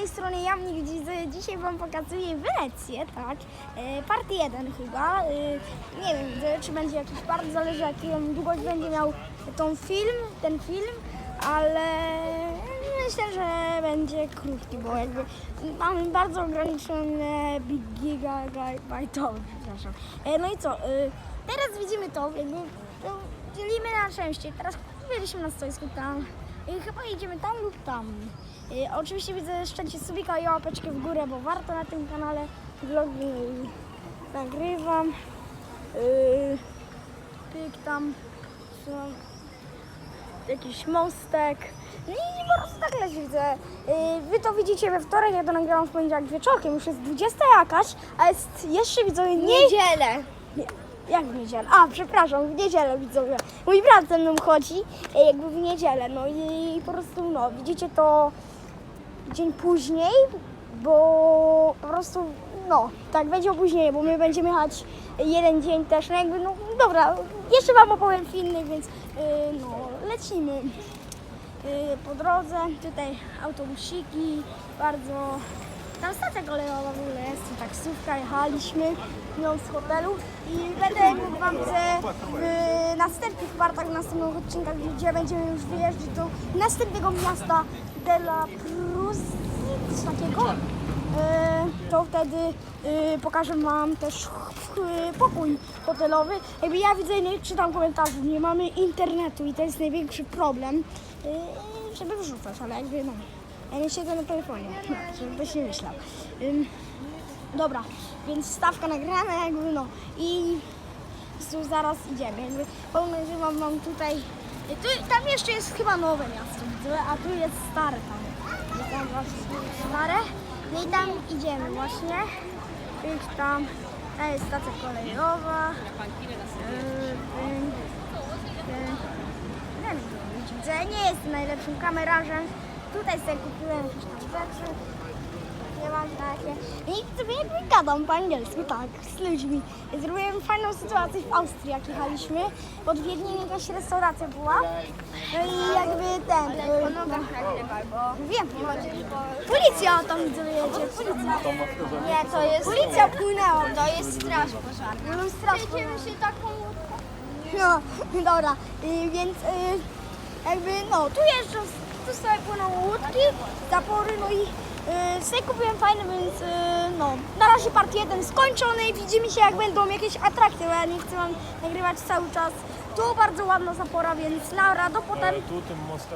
tej strony Jamnik. Dzi- Dzisiaj Wam pokazuję Wenecję, tak? E, Part 1 chyba. E, Nie wiem, czy będzie jakiś part, zależy jaką długość będzie miał tą film, ten film, ale myślę, że będzie krótki, bo jakby mamy bardzo ograniczone gigabajtowe, przepraszam. E, No i co, teraz widzimy to, jakby to dzielimy na części. Teraz byliśmy na stoisku tam chyba idziemy tam lub tam. E, Oczywiście widzę szczęście subika i łapeczkę w górę, bo warto na tym kanale vlogi nagrywam. E, Pyk tam, jakiś mostek. No i po prostu tak leci widzę. Yy, Wy to widzicie we wtorek, ja to nagrałam w poniedziałek wieczorkiem, już jest 20 jakaś, a jest jeszcze widzowie nie... Niedzielę. Jak w niedzielę? A, przepraszam, w niedzielę widzowie. Mój brat ze mną chodzi, e, jakby w niedzielę, no i, i po prostu, no, widzicie to dzień później, bo po prostu, no, tak będzie opóźnienie, bo my będziemy jechać jeden dzień też, no jakby, no, dobra, jeszcze Wam opowiem innych, więc, yy, no, lecimy. Yy, po drodze, tutaj autobusiki, bardzo tam stacja kolejowa w ogóle jest, tu taksówka, jechaliśmy nią z hotelu i będę mógł Wam ze, w następnych partach, w następnych odcinkach, gdzie będziemy już wyjeżdżać do następnego miasta de la Cruz, coś takiego. Yy, to wtedy yy, pokażę Wam też yy, pokój hotelowy. Jakby ja widzę, nie czytam komentarzy, nie mamy internetu i to jest największy problem, żeby wrzucać, ale jakby no. Ja nie siedzę na telefonie, żeby ktoś nie myślał. Dobra, więc stawka nagrana jakby no i tu zaraz idziemy. Jakby podejrzewam mam tutaj, tu, tam jeszcze jest chyba nowe miasto, a tu jest stare tam. Jest tam właśnie stare. No i tam idziemy właśnie. Idź tam, ta jest stacja kolejowa. Yy, yy. Nie wiem, nie jestem najlepszym kamerażem. Tutaj sobie kupiłem jakieś tam rzeczy. Nie mam takie. I sobie jakby gadam po angielsku, tak, z ludźmi. Zrobiłem fajną sytuację w Austrii, jak jechaliśmy. Pod Wiedniem jakaś restauracja była. No i jakby ten... y, No, wiem, policja tam jedzie, policja. Nie, to jest... Policja płynęła. To jest straż pożarna. No, strasznie. Przejdziemy się taką... No, dobra, y, więc y, jakby no, tu jeżdżą, tu sobie płyną łódki, zapory, no i y, sobie kupiłem fajne, więc y, no, na razie part 1 skończony i widzimy się jak będą jakieś atrakcje, bo ja nie chcę wam nagrywać cały czas. Tu bardzo ładna zapora, więc Laura, do potem. Tu tym mostem